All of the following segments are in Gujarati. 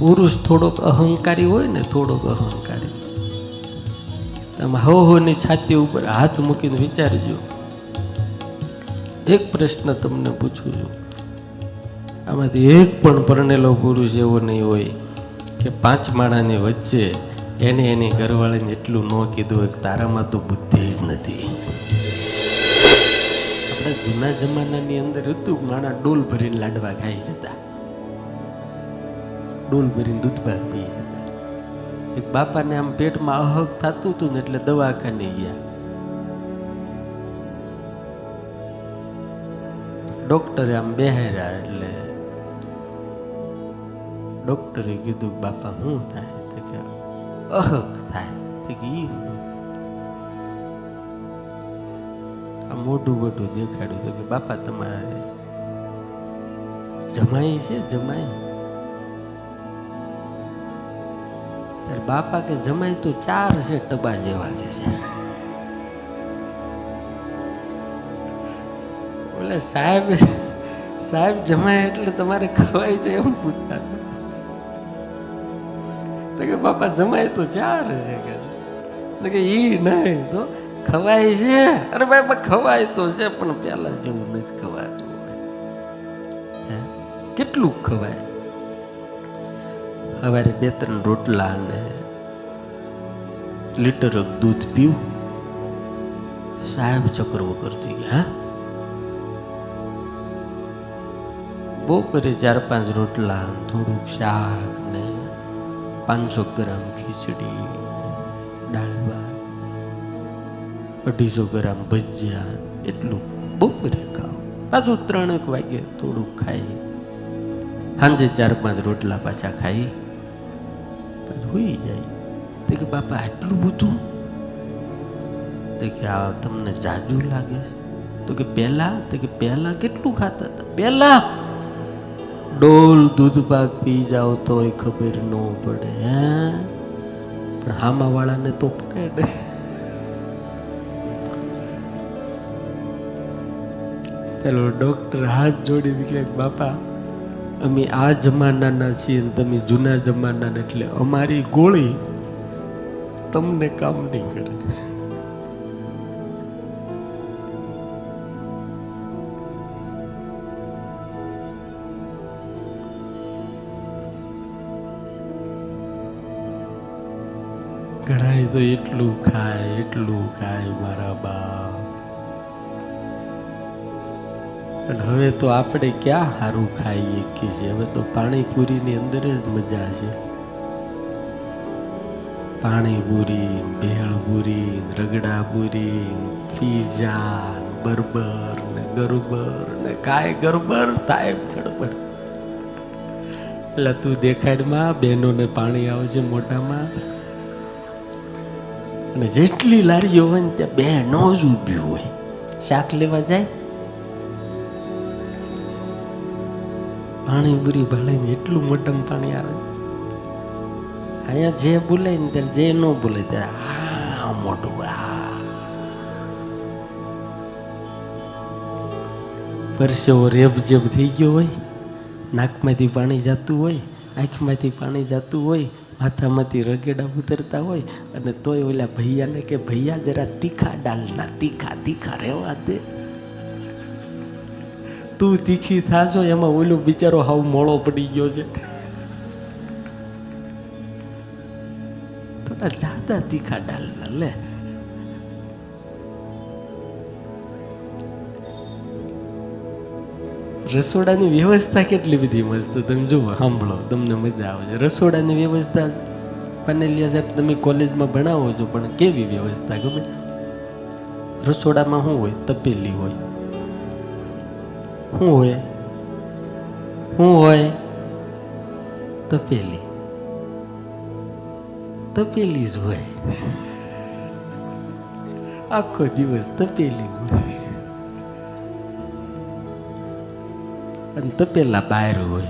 પુરુષ થોડોક અહંકારી હોય ને થોડોક અહંકારી. તમે હો હોની છાતી ઉપર હાથ મૂકીને વિચારજો. એક પ્રશ્ન તમને પૂછું છું. આમાંથી એક પણ પરણેલો પુરુષ એવો નહીં હોય કે પાંચ માળાની વચ્ચે એને એની ઘરવાળીને એટલું ન કીધું હોય કે તારામાં તો બુદ્ધિ જ નથી. આપણે જૂના જમાનાની અંદર હતું માણા ડોલ ભરીને લાડવા ખાઈ જતા. ડોલ ભરીને દૂધપાક પી જતા. એક બાપાને આમ પેટમાં અહક થતું હતું ને એટલે દવાખાને ગયા. ડોક્ટરે આમ બેહાર્યા એટલે ડોક્ટરે કીધું બાપા શું થાય? કે અહક થાય. તો કે, ઈ આ મોઢું મોટું દેખાડ્યું તો કે, બાપા, તમારે જમાઈ છે? જમાઈ? ત્યારે બાપા કે જમાય તો ચાર છે ટબા જેવા કે છે. બોલે સાહેબ સાહેબ જમાય એટલે તમારે ખવાય છે એમ પૂછતા. તો કે બાપા જમાય તો ચાર છે કે તો કે ઈ નહીં તો ખવાય છે. અરે બાપા ખવાય તો છે, પણ પેલા જેવું નથી ખવાતું. કેટલું ખવાય? સવારે બે ત્રણ રોટલા અને લીટર દૂધ પીવું. સાહેબ ચક્રવો કરતી હા? બપોરે ચાર પાંચ રોટલા થોડુંક શાક ને પાંચસો ગ્રામ ખીચડી દાળ અઢીસો ગ્રામ ભજીયા એટલું બપોરે ખાવ. પાછું ત્રણેક વાગે થોડુંક ખાઈ. સાંજે ચાર પાંચ રોટલા પાછા ખાઈ. હોઈ જાય. તો કે, બાપા, આટલું બધું? તો કે, આ તમને જાજુ લાગે. તો કે, પહેલા? તો કે, પહેલા કેટલું ખાતા હતા? પહેલા? ડોલ દૂધ પાક પી જાઓ તોય ખબર ન પડે, હે? પણ હામા વાળાને તો પડે. પેલો ડોક્ટર હાથ જોડી કે, બાપા અમે આ જમાનાના છીએ તમે જૂના જમાનાના એટલે અમારી ગોળી તમને કામ નહીં કરે. ઘણા તો એટલું ખાય એટલું ખાય મારા બાપ. અને હવે તો આપણે ક્યાં સારું ખાઈએ કે છે? હવે તો પાણીપુરીની અંદર જ મજા છે. પાણીપુરી, ભેળપુરી, રગડાપુરી, પીઝા, બર્બર ને ગરબર ને કાય ગરબર થાય ગડબડ એટલે તું દેખાડમાં બહેનોને પાણી આવશે મોટામાં અને જેટલી લારીઓ હોય ને ત્યાં બહેનો જ ઊભી હોય. શાક લેવા જાય? પાણી બુરી ભલાઈને એટલું મોટમ પાણી આવે. અહીંયા જે બોલે ને ત્યારે જે ન બોલે ત્યારે હા મોટું પરસેવો રેબ જેબ થઈ ગયો હોય, નાકમાંથી પાણી જતું હોય, આંખમાંથી પાણી જતું હોય, માથામાંથી રગેડા ઉતરતા હોય, અને તોય ઓલા ભૈયાને કે ભૈયા જરા તીખા ડાલના, તીખા તીખા રહેવા દે. તું તીખી થાશો, એમાં ઓલો બિચારો હાવ મોળો પડી ગયો છે. થોડા જાદા તીખા ડાલના લે. રસોડાની વ્યવસ્થા કેટલી બધી મસ્ત, તમે જુઓ, સાંભળો, તમને મજા આવે છે. રસોડાની વ્યવસ્થા પાનેલિયા સાહેબ, તમે કોલેજમાં ભણાવો છો, પણ કેવી વ્યવસ્થા ગમે? રસોડામાં શું હોય? તપેલી હોય. શું હોય? શું હોય? તપેલી. તપેલી જ હોય. આખો દિવસ તપેલી હોય. અને તપેલા બહાર હોય.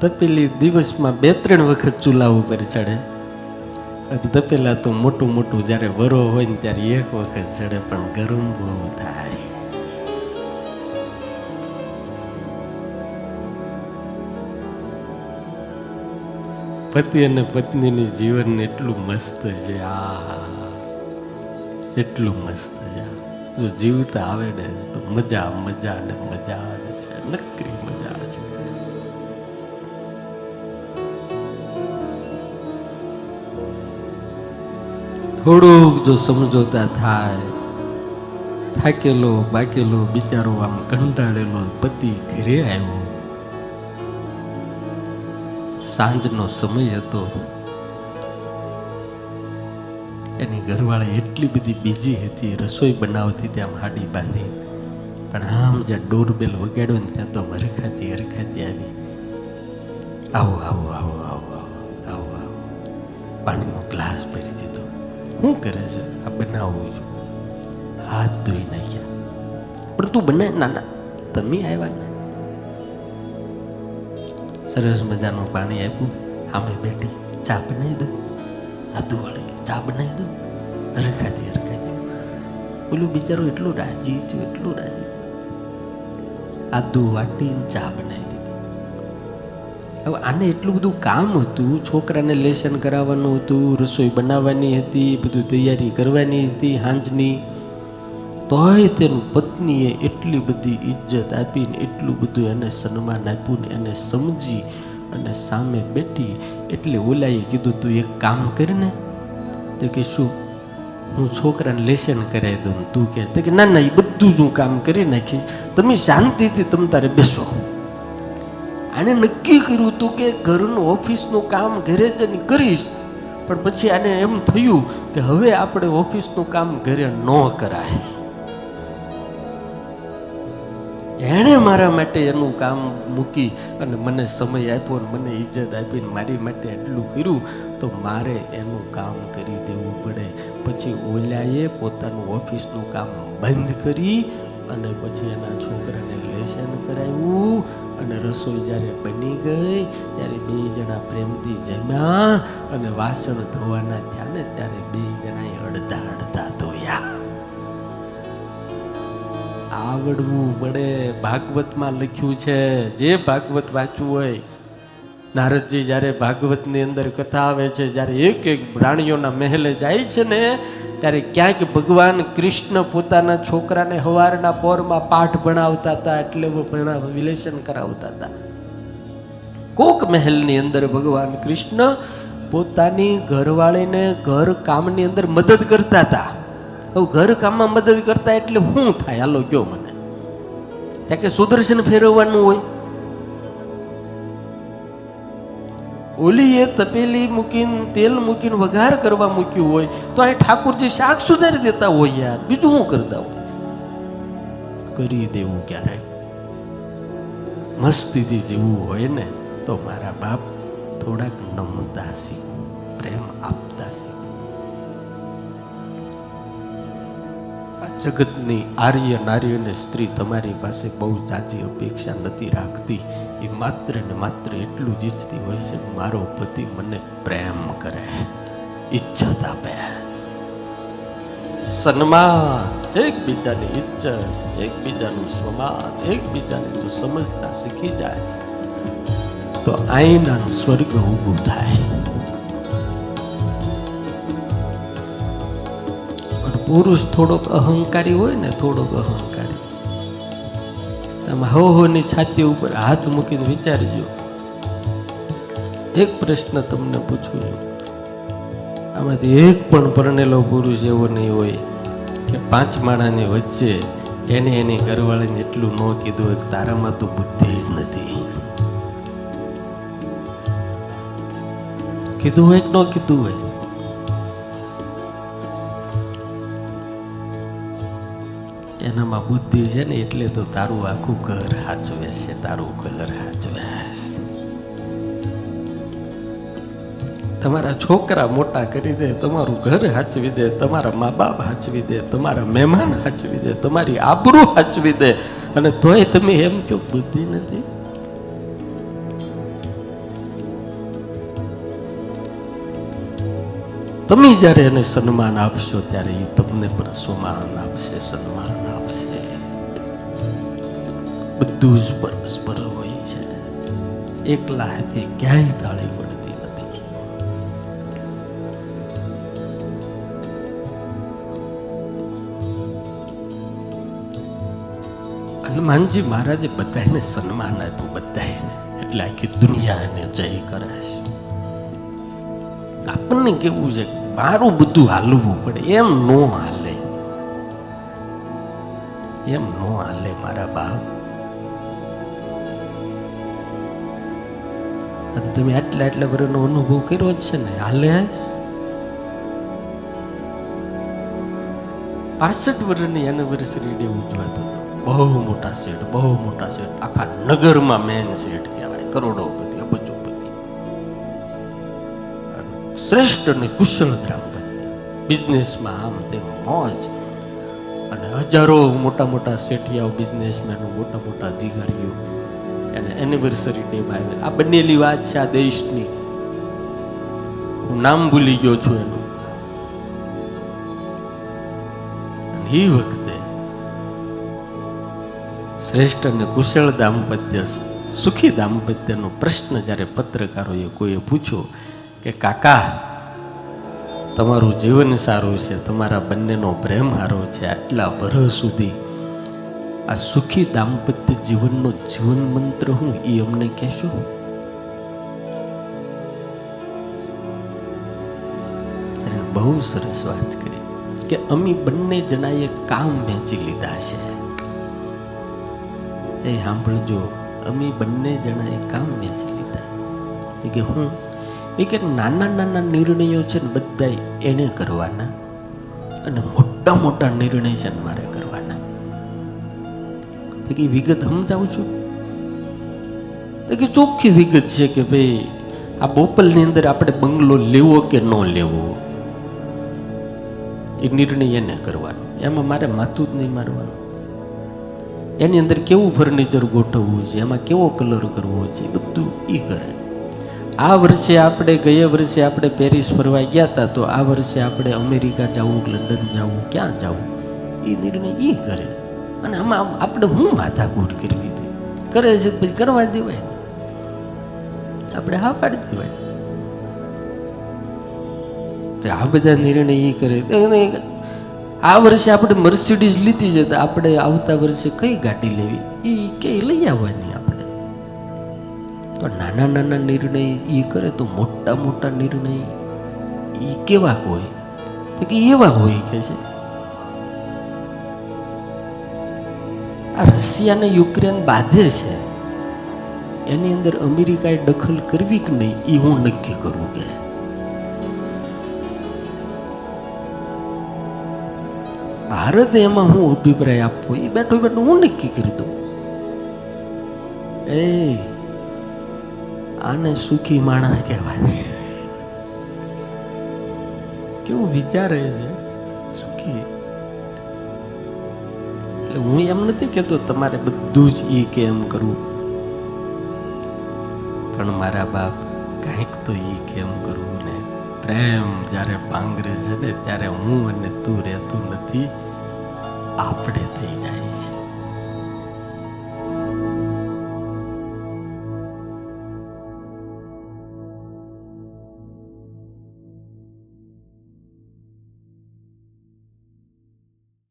તપેલી દિવસમાં બે ત્રણ વખત ચૂલા ઉપર ચડે. તપેલા તો મોટું મોટું જ્યારે વરો હોય ને ત્યારે એક વખત ચડે પણ ગરમ બહુ થાય. પતિ અને પત્નીની જીવન એટલું મસ્ત છે આ એટલું મસ્ત છે. જો જીવતા આવે ને તો મજા મજા ને મજા જ થોડુંક જો સમજોતા થાય, થાકેલો, બાકેલો, બિચારો આમ કંટાળેલો પતિ ઘરે આવ્યો. સાંજનો સમય હતો. એની ઘરવાળી એટલી બધી બીજી હતી, રસોઈ બનાવતી ત્યાં હાડી બાંધી. પણ આમ જ્યાં ડોરબેલ વગાડ્યો ને ત્યાં તો હરખાતી હરખાતી આવી. આવો આવો આવો આવો આવો આવો આવો. પાણીનો ગ્લાસ ભરી દીધો. શું કરે છે? આ બનાવું છું. હાથ ધોઈ નાખ્યા. પણ તું બને ના ના તમે આવ્યા ને સરસ મજાનું પાણી આપ્યું. આમે બેઠી ચા બનાવી દો હાથું વળે, ચા બનાવી દો હરખાતી હરખાતી. ઓલું બિચારો એટલું રાજી થયું, એટલું રાજી. આદુ વાટીને ચા બનાવી હવે આને એટલું બધું કામ હતું, છોકરાને લેસન કરાવવાનું હતું, રસોઈ બનાવવાની હતી, બધું તૈયારી કરવાની હતી સાંજની. તોય તેની પત્નીએ એટલી બધી ઇજ્જત આપીને, એટલું બધું એને સન્માન આપ્યું ને એને સમજી અને સામે બેઠી એટલે ઓલાએ કીધું, તું એક કામ કરીને તો કે, શું? હું છોકરાને લેસન કરાવી દઉં તું કે. તો કે, ના ના એ બધું જ હું કામ કરી નાખીશ. તમે શાંતિથી તમે તારે બેસો. આને નક્કી કર્યું હતું કે ઘરનું ઓફિસનું કામ ઘરે જ કરીશ. પણ પછી આને એમ થયું કે હવે આપણે ઓફિસનું કામ ઘરે ન કરાય. એણે મારા માટે એનું કામ મૂકી અને મને સમય આપ્યો અને મને ઇજ્જત આપીને મારી માટે એટલું કર્યું તો મારે એનું કામ કરી દેવું પડે. પછી ઓલાએ પોતાનું ઓફિસનું કામ બંધ કરી અને પછી એના છોકરાને લેસન કરાવ્યું અને રસોઈ જ્યારે બની ગઈ, ત્યારે બે જણા પ્રેમથી જમ્યા અને વાસણ ધોવાના થયા ને ત્યારે બે જણાએ અડધા અડધા ધોયા. આવડવું પડે. ભાગવતમાં લખ્યું છે, જે ભાગવત વાંચવું હોય નારદજી જ્યારે ભાગવતની અંદર કથા આવે છે, જ્યારે એક એક પ્રાણીઓના મહેલે જાય છે ને, ત્યારે ક્યાંક ભગવાન કૃષ્ણ પોતાના છોકરાને હવારના પોરમાં પાઠ ભણાવતા હતા, એટલે વિલેશન કરાવતા હતા. કોક મહેલની અંદર ભગવાન કૃષ્ણ પોતાની ઘરવાળીને ઘર કામની અંદર મદદ કરતા હતા. હવે ઘર કામમાં મદદ કરતા એટલે શું થાય? હાલો કયો મને? ત્યાં કે સુદર્શન ફેરવવાનું હોય. ઓલીએ તપેલી મૂકીને, તેલ મૂકીને વઘાર કરવા મૂક્યું હોય, તો અહીં ઠાકુરજી શાક સુધારી દેતા હોય યાર. બીજું શું કરતા હોય? કરી દેવું ક્યારેક મસ્તીથી જીવવું હોય ને, તો મારા બાપ થોડાક નમતા શીખવું, પ્રેમ આપતા શીખવું. આ જગતની આર્ય નારી અને સ્ત્રી તમારી પાસે બહુ જાજી અપેક્ષા નથી રાખતી. એ માત્ર ને માત્ર એટલું જ ઈચ્છતી હોય છે મારો પતિ મને પ્રેમ કરે. ઇજ્જત આપે. સન્માન, એકબીજાની ઇજ્જત એકબીજાનું સ્વમાન, એકબીજાને જો સમજતા શીખી જાય, તો આઈનાનું સ્વર્ગ ઊભું થાય. પુરુષ થોડોક અહંકારી હોય ને થોડોક અહંકારી. તમે હો હોની છાતી ઉપર હાથ મૂકીને વિચારજો. એક પ્રશ્ન તમને પૂછું છું. આમાંથી એક પણ પરણેલો પુરુષ એવો નહીં હોય કે પાંચ માળાની વચ્ચે એને એની ઘરવાળીને એટલું ન કીધું હોય તારામાં તો બુદ્ધિ જ નથી. કીધું હોય કે ન કીધું હોય? એનામાં બુદ્ધિ છે ને એટલે તો તારું આખું ઘર હાચવે છે, તારું ઘર હાચવે તમારા છોકરા મોટા કરી દે, તમારું ઘર હાચવી દે, તમારા મા બાપ હાચવી દે, તમારા મહેમાન હાચવી દે, તમારી આબરૂ હાચવી દે. અને તોય તમે એમ કહો બુદ્ધિ નથી. તમે જ્યારે એને સન્માન આપશો ત્યારે એ તમને પણ સન્માન આપશે સન્માન આપશે. બધું જ પરસ્પર હોય છે. એકલા હાથે ક્યાંય તાળી પડતી નથી. હનુમાનજી મહારાજે બધાને સન્માન આપ્યું બધાને એટલે આખી દુનિયાને જય કરાશ આપણને કેવું છે મારું બધું હાલવું પડે, એમ નો હાલે. એમ નો હાલે મારા બાપ. અને તમે આટલા આટલા વર્ષનો અનુભવ કર્યો જ છે ને, હાલે? પાસઠ વર્ષની એનિવર્સરી ડે ઉજવાતો હતો. બહુ મોટા સેટ બહુ મોટા સેટ આખા નગરમાં મેન સેટ કહેવાય, કરોડોપતિ, અબજોપતિ. શ્રેષ્ઠ અને કુશળ ગ્રામપતિ બિઝનેસમાં આમ તેમ મોજ. અને હજારો મોટા મોટા શેઠિયાઓ બિઝનેસમેનો મોટા મોટા અધિકારીઓ. એને એનિવર્સરી ડે બાઇબલ આ બનેલી વાત છે આ દેશની. હું નામ ભૂલી ગયો છું એનું. અને એ વખતે શ્રેષ્ઠ અને કુશળ દાંપત્ય, સુખી દાંપત્યનો પ્રશ્ન જ્યારે પત્રકારોએ કોઈએ પૂછ્યો કે, કાકા, તમારું જીવન સારું છે, તમારા બંનેનો પ્રેમ સારો છે, આટલા વર્ષ સુધી આ સુખી દાંપત્ય જીવનનો જીવન મંત્ર હું એ અમને કહેશો? એને બહુ સરસ વાત કરી કે અમે બંને જણાએ કામ વેચી લીધા છે. એ સાંભળજો, અમે બંને જણાએ કામ વેચી લીધા. કે હું, એ કે નાના નાના નિર્ણયો છે ને બધા એણે કરવાના. અને મોટા મોટા નિર્ણય છે ને મારે તો કે વિગત સમજાવું છું? તો કે ચોખ્ખી વિગત છે કે ભાઈ, આ બોપલની અંદર આપણે બંગલો લેવો કે ન લેવો? એ નિર્ણય એને કરવાનો. એમાં મારે માથું જ નહીં મારવાનું. એની અંદર કેવું ફર્નિચર ગોઠવવું છે? એમાં કેવો કલર કરવો છે? બધું એ કરે. આ વર્ષે આપણે, ગયા વર્ષે આપણે પેરિસ ફરવા ગયા હતા તો આ વર્ષે આપણે અમેરિકા જવું, લંડન જવું, ક્યાં જવું? એ નિર્ણય એ કરે. અને આમાં આપણે હું માથાકૂટ કરવી હતી? કરે છે પછી કરવા દેવાય? આપણે હા પાડી દેવાય. તો આ બધા નિર્ણય એ કરે. આ વર્ષે આપણે મર્સિડીઝ લીધી છે તો આપણે આવતા વર્ષે કઈ ગાડી લેવી? એ કે લઈ આવવાની આપણે. તો નાના નાના નિર્ણય એ કરે તો મોટા મોટા નિર્ણય એ કેવા હોય? તો કે એવા હોય કે છે. આ રશિયા અને યુક્રેન બાધે છે, એની અંદર અમેરિકાએ દખલ કરવી કે નહીં એ હું નક્કી કરું કે ભારત એમાં હું અભિપ્રાય આપવો એ બેઠો બેઠો હું નક્કી કરી દઉં. એ, આને સુખી માણા કહેવાય. કેવું વિચારે છે. સુખી. એટલે હું એમ નથી કહેતો તમારે બધું જ એ કે એમ કરવું. પણ મારા બાપ કાંઈક તો એ કેમ કરવું ને. પ્રેમ જ્યારે પાંગરે છે ને ત્યારે હું અને તું રહેતું નથી, આપણે થઈ જાય છે.